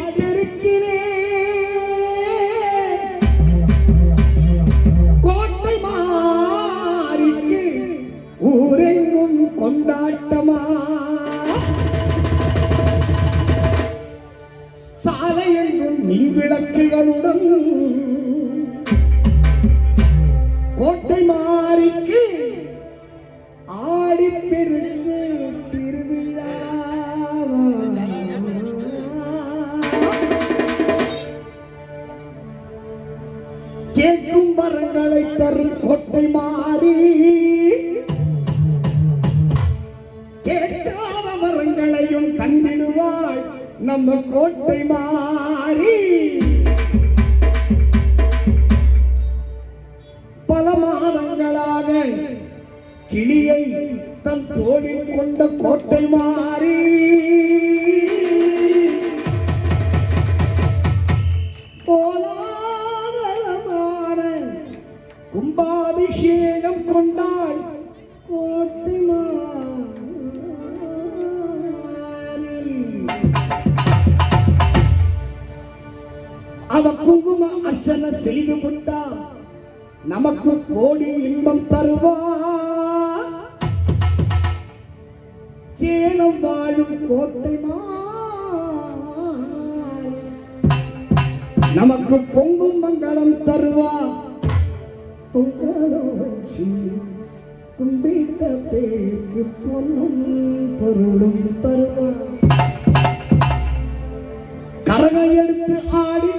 படித்திருக்கிறேன் கோட்டை மாறிக்கு ஊரெங்கும் கொண்டாட்டமா? சாலையெங்கும் மின் விளக்குகளுடன் தரும் கொட்டை மாறி கேட்டாத மரங்களையும் கண்டிடுவாள் நம்ம கோட்டை மாறி. பல மாதங்களாக கிளியை தன் தோழில் கொண்ட கோட்டை மாறி. அவ குங்கும அர்ச்சனை செய்து விட்டா நமக்கு கோடி இன்பம் தருவா சேலம் வாழும் கோட்டைமா நமக்கு பொங்கும் மங்களம் தருவா பொங்கலும் வச்சு கும்பிட்ட பேருக்கு பொண்ணும் பொருளும் தருவா கரகை எடுத்து ஆடி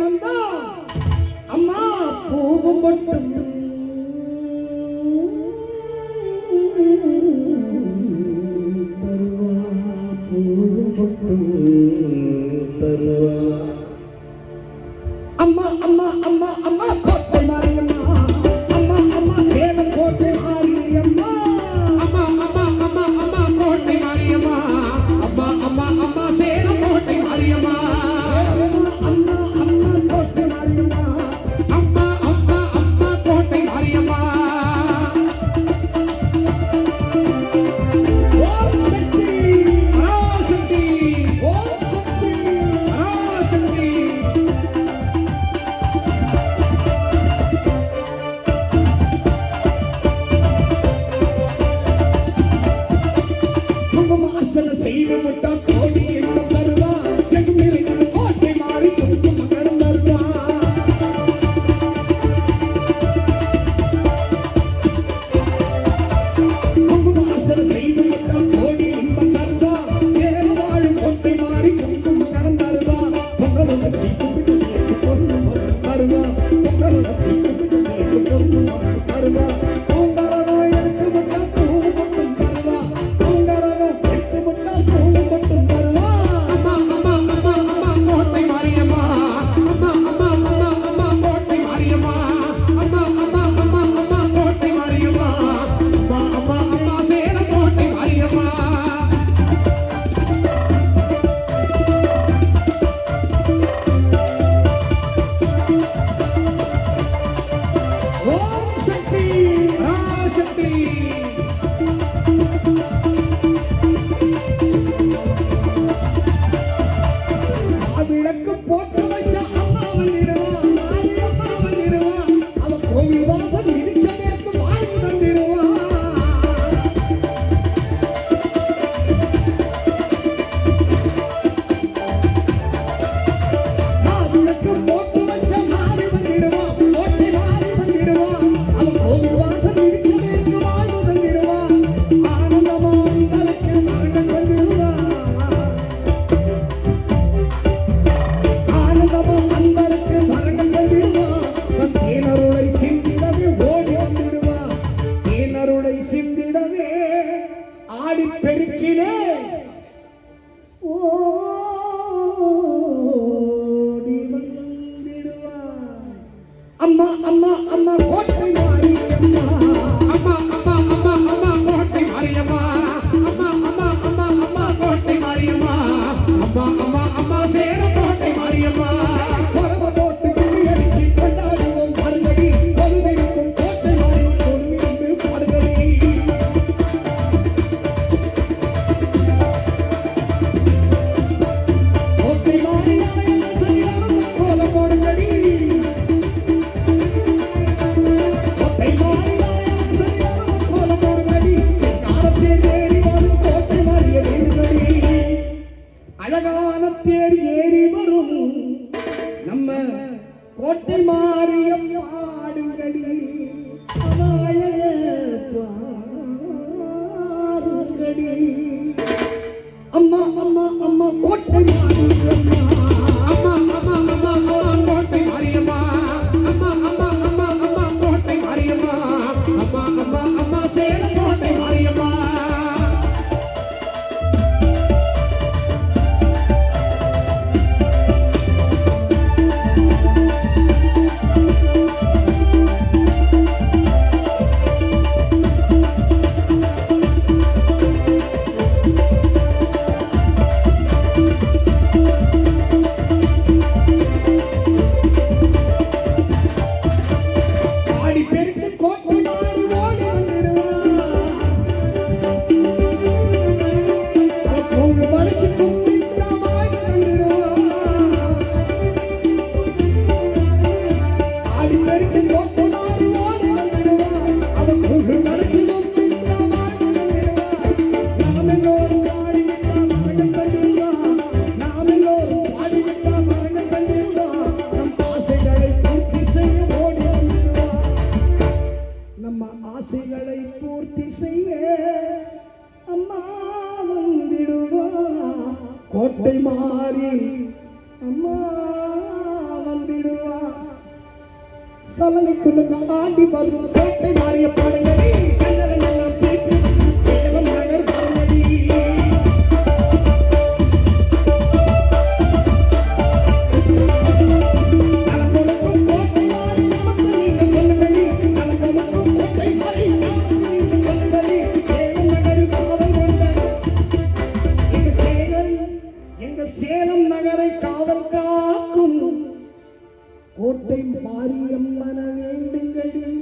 கோட்டை மாரியம்மன வேண்டுங்களே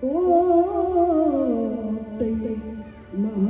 கோட்டை மா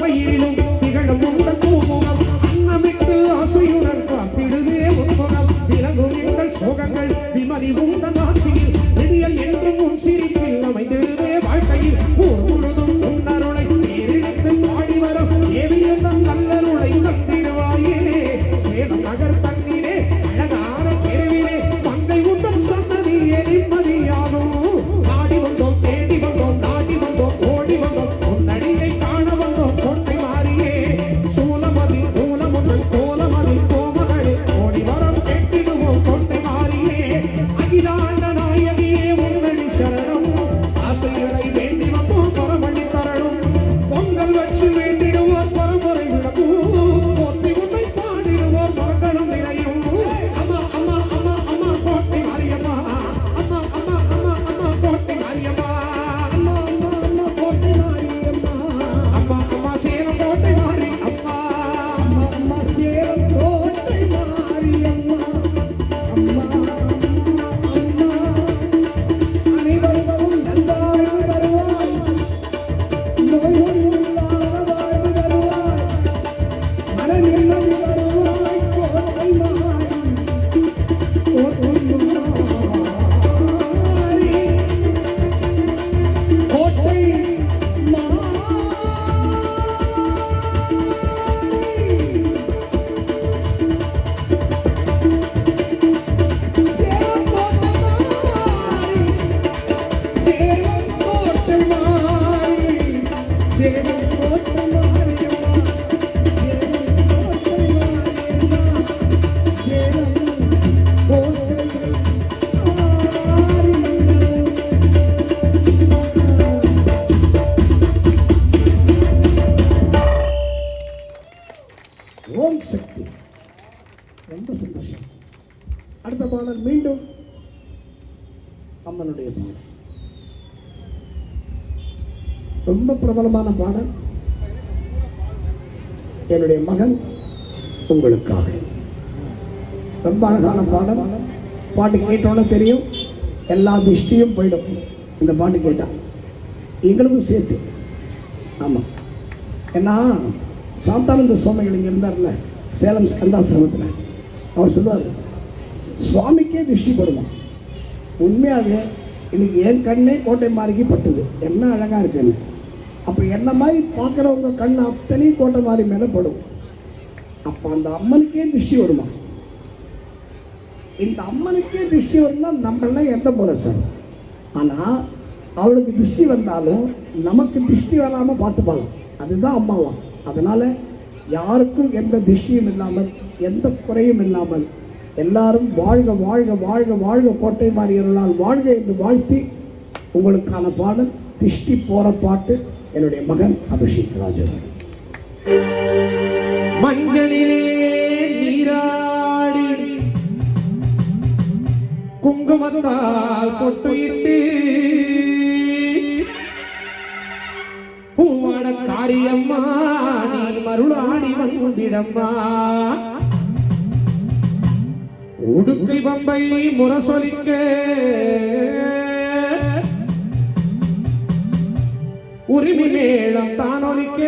பயிரினும் திகழும் உந்த பூமுகம் அன்னமிட்டு ஆசையுடன் காத்திடுதே உண்முகம் விலகும் எங்கள் சோகங்கள் விமலி உந்த நாட்டு சக்தி. ரொம்ப சந்தோஷம். அடுத்த பாடல் மீண்டும் அம்மனுடைய பாடல். ரொம்ப பிரபலமான பாடல். என்னுடைய மகன் உங்களுக்காக. ரொம்ப அழகான பாடல். பாட்டு கேட்டோன்னு தெரியும். எல்லா திருஷ்டியும் போயிடும். இந்த பாட்டு கேட்டா. எங்களுக்கும் சேர்த்து. ஆமாம் ஏன்னா சாந்தானந்த சுவாமிகள் இங்கே இருந்தார்ல. சேலம் ஸ்கந்தாசிரமத்தில் அவர் சொல்லுவார் சுவாமிக்கே திருஷ்டி படுமா? உண்மையாகவே இன்னைக்கு என் கண்ணே கோட்டை மாறிக்கு பட்டுது. என்ன அழகாக இருக்குன்னு. அப்போ என்ன மாதிரி பார்க்குறவங்க கண் அத்தனையும் கோட்டை மாறி மேலே படும். அப்போ அந்த அம்மனுக்கே திருஷ்டி வருமா? இந்த அம்மனுக்கே திருஷ்டி வரும்னா நம்மளாம் எந்த முறை சார்? ஆனால் அவளுக்கு திருஷ்டி வந்தாலும் நமக்கு திருஷ்டி வராமல் பார்த்துப்பாளாம். அதுதான் அம்மாவாம். அதனால் யாருக்கும் எந்த திருஷ்டியும் இல்லாமல் எந்த குறையும் இல்லாமல் எல்லாரும் வாழ்க வாழ்க வாழ்க வாழ்க கோட்டை மாறியவர்களால் வாழ்க என்று வாழ்த்தி உங்களுக்கான பாடல் திஷ்டி போற பாட்டு என்னுடைய மகன் அபிஷேக் ராஜன் மஞ்சளிலே நீராடி குங்குமத்தால் பொட்டுயிட்டு மருளாடி உண்டிடம்மா உடுக்கை பம்பை முரசொலிக்க. உரிமை மேளம் தானொலிக்க.